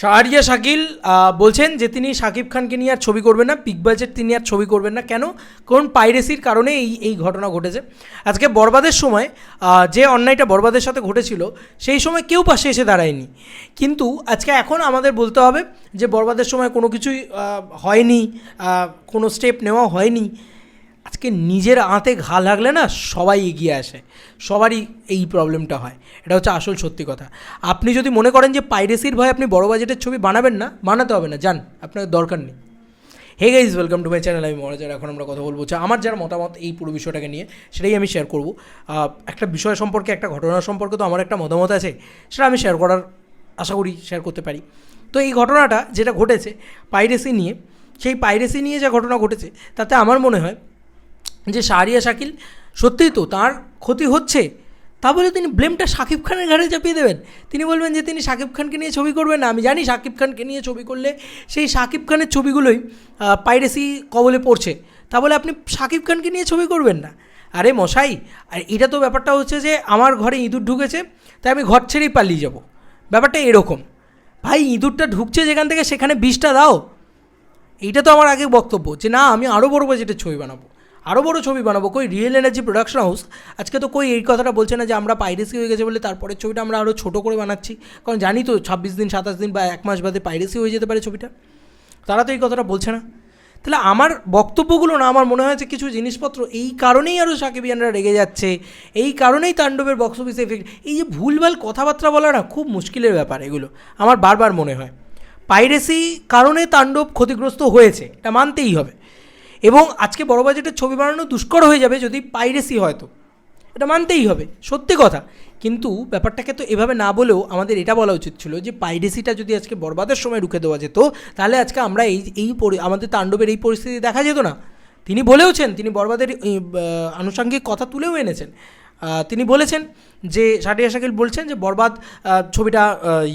শাহরিয়া শাকিল বলছেন যে তিনি শাকিব খানকে নিয়ে আর ছবি করবেন না বিগ বাজেট তিনি আর ছবি করবেন না। কেন? কারণ পাইরেসির কারণে এই এই ঘটনা ঘটেছে। আজকে বরবাদের সময় যে অন্যায়টা বরবাদের সাথে ঘটেছিল, সেই সময় কেউ পাশে এসে দাঁড়ায়নি। কিন্তু আজকে এখন আমাদের বলতে হবে যে বরবাদের সময় কোনো কিছুই হয়নি কোনো স্টেপ নেওয়া হয়নি। আজকে নিজের আঁতে ঘা লাগলে না সবাই এগিয়ে আসে, সবারই এই প্রবলেমটা হয়। এটা হচ্ছে আসল সত্যি কথা। আপনি যদি মনে করেন যে পাইরেসির ভয় আপনি বড় বাজেটের ছবি বানাবেন না, বানাতে হবে না। যান, আপনার দরকার নেই। Hey guys welcome to my channel আমি মহারাজার এখন আমরা কথা বলব আমার যার মতামত এই পুরো বিষয়টাকে নিয়ে, সেটাই আমি শেয়ার করব। একটা বিষয় সম্পর্কে, একটা ঘটনা সম্পর্কে তো আমার একটা মতামত আছে, সেটা আমি শেয়ার করার আশা করি শেয়ার করতে পারি। তো এই ঘটনাটা যেটা ঘটেছে পাইরেসি নিয়ে, সেই পাইরেসি নিয়ে যা ঘটনা ঘটেছে, তাতে আমার মনে হয় যে শাহরিয়া শাকিল সত্যিই তো তার ক্ষতি হচ্ছে, তা বলে তিনি ব্লেমটা শাকিব খানের ঘাড়ে চাপিয়ে দেবেন? তিনি বলবেন যে তিনি শাকিব খানকে নিয়ে ছবি করবেন না। আমি জানি শাকিব খানকে নিয়ে ছবি করলে সেই শাকিব খানের ছবিগুলোই পাইরেসি কবলে পড়ছে। তা বলে আপনি শাকিব খানকে নিয়ে ছবি করবেন না? আরে মশাই, আর এটা তো ব্যাপারটা হচ্ছে যে আমার ঘরে ইঁদুর ঢুকেছে, তাই আমি ঘর ছেড়েই পালিয়ে যাব। ব্যাপারটা এরকম। ভাই, ইঁদুরটা ঢুকছে যেখান থেকে সেখানে বিষটা দাও। এইটা তো আমার আগে বক্তব্য যে না, আমি আরও বড় বাজেটের ছবি বানাবো। আরও বড় ছবি বানাবো। কই রিয়েল এনার্জি প্রোডাকশন হাউস আজকে তো কই এই কথাটা বলছে না যে আমরা পাইরেসি হয়ে গেছে বলে তারপরের ছবিটা আমরা আরও ছোটো করে বানাচ্ছি। কারণ জানি তো ছাব্বিশ দিন, সাতাশ দিন বা এক মাস বাদে পাইরেসি হয়ে যেতে পারে ছবিটা। তারা তো এই কথাটা বলছে না। তাহলে আমার বক্তব্যগুলো না, আমার মনে হয় যে কিছু জিনিসপত্র এই কারণেই আরও সাকিবিয়ানরা রেগে যাচ্ছে, এই কারণেই তাণ্ডবের বক্স অফিস এফেক্ট, এই যে ভুলভাল কথাবার্তা বলা না, খুব মুশকিলের ব্যাপার এগুলো, আমার বারবার মনে হয়। পাইরেসি কারণে তাণ্ডব ক্ষতিগ্রস্ত হয়েছে, এটা মানতেই হবে। এবং আজকে বড় বাজেটের ছবি বানানো দুষ্কর হয়ে যাবে যদি পাইরেসি হয়তো এটা মানতেই হবে, সত্যি কথা। কিন্তু ব্যাপারটাকে তো এভাবে না বলেও আমাদের এটা বলা উচিত ছিল যে পাইরেসিটা যদি আজকে বরবাদের সময় রুখে দেওয়া যেত, তাহলে আজকে আমরা এই এই আমাদের তাণ্ডবের এই পরিস্থিতি দেখা যেত না। তিনি বলেওছেন, তিনি বরবাদের আনুষঙ্গিক কথা তুলেও এনেছেন। তিনি বলেছেন যে সাটিয়া শাকিল বলছেন যে, বরবাদ ছবিটা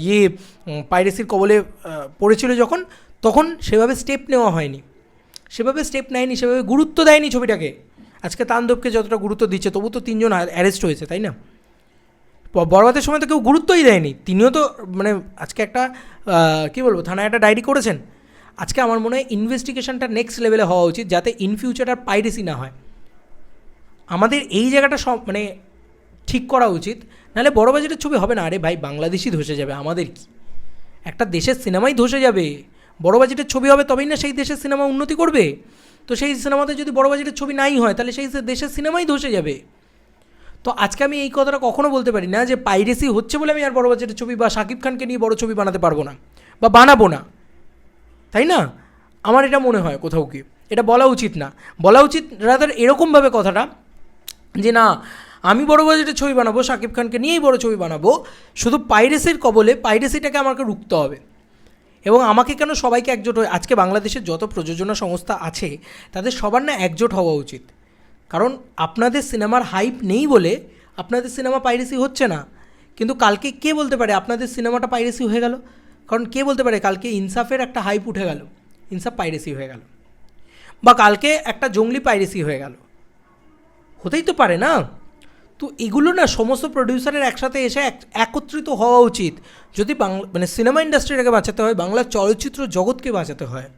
ইয়ে পাইরেসির কবলে পড়েছিল যখন, তখন সেভাবে স্টেপ নেওয়া হয়নি। সেভাবে স্টেপ নেয়নি, সেভাবে গুরুত্ব দেয়নি ছবিটাকে। আজকে তাণ্ডবকে যতটা গুরুত্ব দিচ্ছে তবু তো তিনজন অ্যারেস্ট হয়েছে, তাই না? ব- বড়বাদের সময় তো কেউ গুরুত্বই দেয়নি। তিনিও তো মানে আজকে একটা কী বলব, থানায় একটা ডায়েরি করেছেন। আজকে আমার মনে হয় ইনভেস্টিগেশনটা নেক্সট লেভেলে হওয়া উচিত, যাতে ইন ফিউচার আর পাইরেসি না হয়। আমাদের এই জায়গাটা সব মানে ঠিক করা উচিত, নাহলে বড় বাজেটের ছবি হবে না। আরে ভাই, বাংলাদেশই ধসে যাবে, আমাদের কি? একটা দেশের সিনেমাই ধসে যাবে। বড় বাজেটের ছবি হবে তবেই না সেই দেশের সিনেমা উন্নতি করবে? তো সেই সিনেমাতে যদি বড় বাজেটের ছবি নাই হয়, তাহলে সেই দেশের সিনেমাই ধসে যাবে। তো আজকে আমি এই কথাটা কখনো বলতে পারি না যে পাইরেসি হচ্ছে বলে আমি আর বড় বাজেটের ছবি বা শাকিব খানকে নিয়ে বড় ছবি বানাতে পারব না বা বানাবো না। তাই না? আমার এটা মনে হয় কোথাও কি এটা বলা উচিত না। বলা উচিত রাদার এরকমভাবে কথাটা যে না, আমি বড় বাজেটের ছবি বানাবো শাকিব খানকে নিয়েই বড় ছবি বানাবো, শুধু পাইরেসির কবলে পাইরেসিটাকে আমাকে রুখতে হবে। এবং আমাকে কেন সবাইকে একজোট হয়ে আজকে বাংলাদেশের যত প্রযোজনা সংস্থা আছে, তাদের সবার না একজোট হওয়া উচিত। কারণ আপনাদের সিনেমার হাইপ নেই বলে আপনাদের সিনেমা পাইরেসি হচ্ছে না। কিন্তু কালকে কে বলতে পারে আপনাদের সিনেমাটা পাইরেসি হয়ে গেল? কারণ কে বলতে পারে কালকে ইনসাফের একটা হাইপ উঠে গেল? ইনসাফ পাইরেসি হয়ে গেল। বা কালকে একটা জঙ্গলি পাইরেসি হয়ে গেল। হতেই তো পারে না। তো এগুলো না সমস্ত প্রডিউসারের একসাথে এসে এক- একত্রিত হওয়া উচিত। যদি বাংলা মানে সিনেমা ইন্ডাস্ট্রিটাকে বাঁচাতে হয়, বাংলা চলচ্চিত্র জগৎকে বাঁচাতে হয়।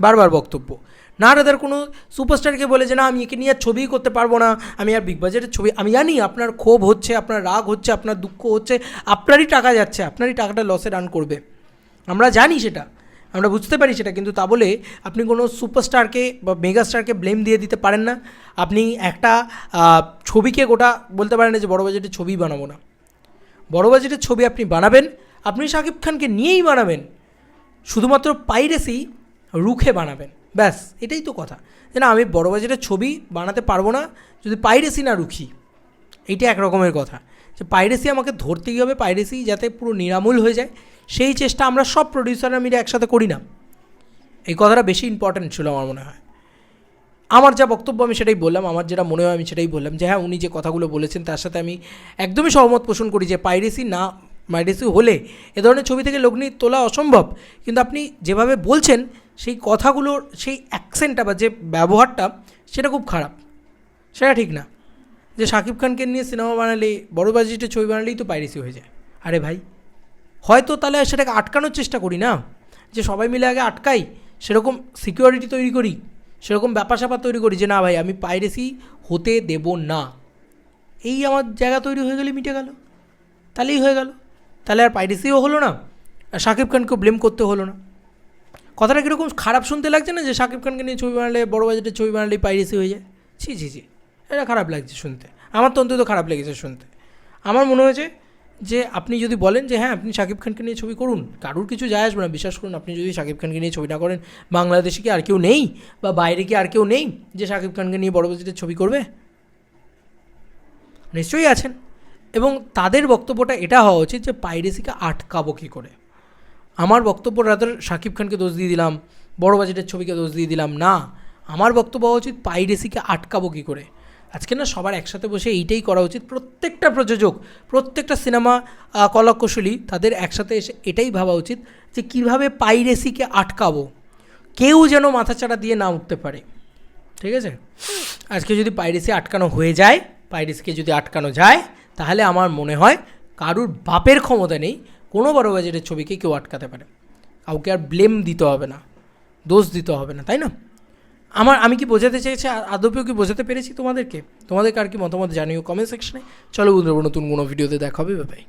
বারবার বক্তব্য। না রাদার কোনো সুপারস্টারকে বলে যে, না, আমি একে নিয়ে আর ছবিই করতে পারব না। আমি আর বিগ বাজেটের ছবি আমি জানি আপনার ক্ষোভ হচ্ছে, আপনার রাগ হচ্ছে, আপনার দুঃখ হচ্ছে, আপনারই টাকা যাচ্ছে, আপনারই টাকাটা লসে রান করবে। আমরা জানি সেটা। আমরা বুঝতে পারি সেটা, কিন্তু তা বলে আপনি কোনো সুপারস্টারকে বা মেগাস্টারকে ব্লেম দিয়ে দিতে পারেন না। আপনি একটা ছবিকে গোটা বলতে পারেন যে বড় বাজেটের ছবি বানাবো না। বড় বাজেটের ছবি আপনি বানাবেন, আপনি শাকিব খানকে নিয়েই বানাবেন। শুধুমাত্র পাইরেসি রুখে বানাবেন। ব্যাস, এটাই তো কথা। যে না, আমি বড় বাজেটের ছবি বানাতে পারব না, যদি পাইরেসি না রুখি। এইটা এক রকমের কথা। যে পাইরেসি আমাকে ধরতেই হবে পাইরেসি যাতে পুরো নিরামূল হয়ে যায়, সেই চেষ্টা আমরা সব প্রডিউসাররা মিলে একসাথে করি না। এই কথাটা বেশি ইম্পর্ট্যান্ট ছিল আমার মনে হয়। আমার যা বক্তব্য আমি সেটাই বললাম, আমার যেটা মনে হয় আমি সেটাই বললাম যে হ্যাঁ উনি যে কথাগুলো বলেছেন তার সাথে আমি একদমই সহমত পোষণ করি যে পাইরেসি না পাইরেসি হলে এ ধরনের ছবি থেকে লগ্নি তোলা অসম্ভব। কিন্তু আপনি যেভাবে বলছেন, সেই কথাগুলোর, সেই অ্যাকসেন্টটা বা যে ব্যবহারটা, সেটা খুব খারাপ। সেটা ঠিক না। যে শাকিব খানকে নিয়ে সিনেমা বানালে বড় বাজেটের ছবি বানালেই তো পাইরেসি হয়ে যায়। আরে ভাই, হয়তো তাহলে সেটাকে আটকানোর চেষ্টা করি না? যে সবাই মিলে আগে আটকাই, সেরকম সিকিউরিটি তৈরি করি, সেরকম ব্যাপার স্যাপার তৈরি করি যে না ভাই, আমি পাইরেসি হতে দেব না। এই আমার জায়গা তৈরি হয়ে গেলে মিটে গেল। তাহলেই হয়ে গেল। তাহলে আর পাইরেসিও হলো না, আর শাকিব খানকেও ব্লেম করতে হলো না। কথাটা কীরকম খারাপ শুনতে লাগছে না যে শাকিব খানকে নিয়ে ছবি বানালে, বড় বাজেটের ছবি বানালেই পাইরেসি হয়ে যায়? ছি ছি ছি। এটা খারাপ লাগছে শুনতে। আমার তো অন্তত খারাপ লেগেছে শুনতে। আমার মনে হয়েছে যে আপনি যদি বলেন যে হ্যাঁ আপনি শাকিব খানকে নিয়ে ছবি করুন, কারুর কিছু যায় আসবে না, বিশ্বাস করুন, আপনি যদি শাকিব খানকে নিয়ে ছবি না করেন, বাংলাদেশে কি আর কেউ নেই? বা বাইরে কি আর কেউ নেই যে শাকিব খানকে নিয়ে বড় বাজেটের ছবি করবে? নিশ্চয়ই আছেন। এবং তাদের বক্তব্যটা এটা হওয়া উচিত যে, পাইরেসিকে আটকাবো কী করে? আমার বক্তব্য রাদার শাকিব খানকে দোষ দিয়ে দিলাম, বড় বাজেটের ছবিকে দোষ দিয়ে দিলাম, না। আমার বক্তব্য হওয়া উচিত পাইরেসিকে আটকাবো কী করে? আজকে না সবার একসাথে বসে এইটাই করা উচিত। প্রত্যেকটা প্রযোজক, প্রত্যেকটা সিনেমা কলাকুশলী তাদের একসাথে এসে এটাই ভাবা উচিত যে কীভাবে পাইরেসিকে আটকাবো। কেউ যেন মাথাচাড়া দিয়ে না উঠতে পারে। ঠিক আছে? আজকে যদি পাইরেসি আটকানো হয়ে যায়, পাইরেসিকে যদি আটকানো যায়, তাহলে আমার মনে হয় কারুর বাপের ক্ষমতা নেই, কোনো বড় বাজেটের ছবিকে কেউ আটকাতে পারে। কাউকে আর ব্লেম দিতে হবে না, দোষ দিতে হবে না, তাই না? আমার, আমি কি বোঝাতে চেয়েছি আদপেও কি বোঝাতে পেরেছি তোমাদেরকে? তোমাদেরকে আর কি মতামত জানিও কমেন্ট সেকশনে। চলো বন্ধুরা, নতুন কোনো ভিডিওতে দেখা হবে ভাই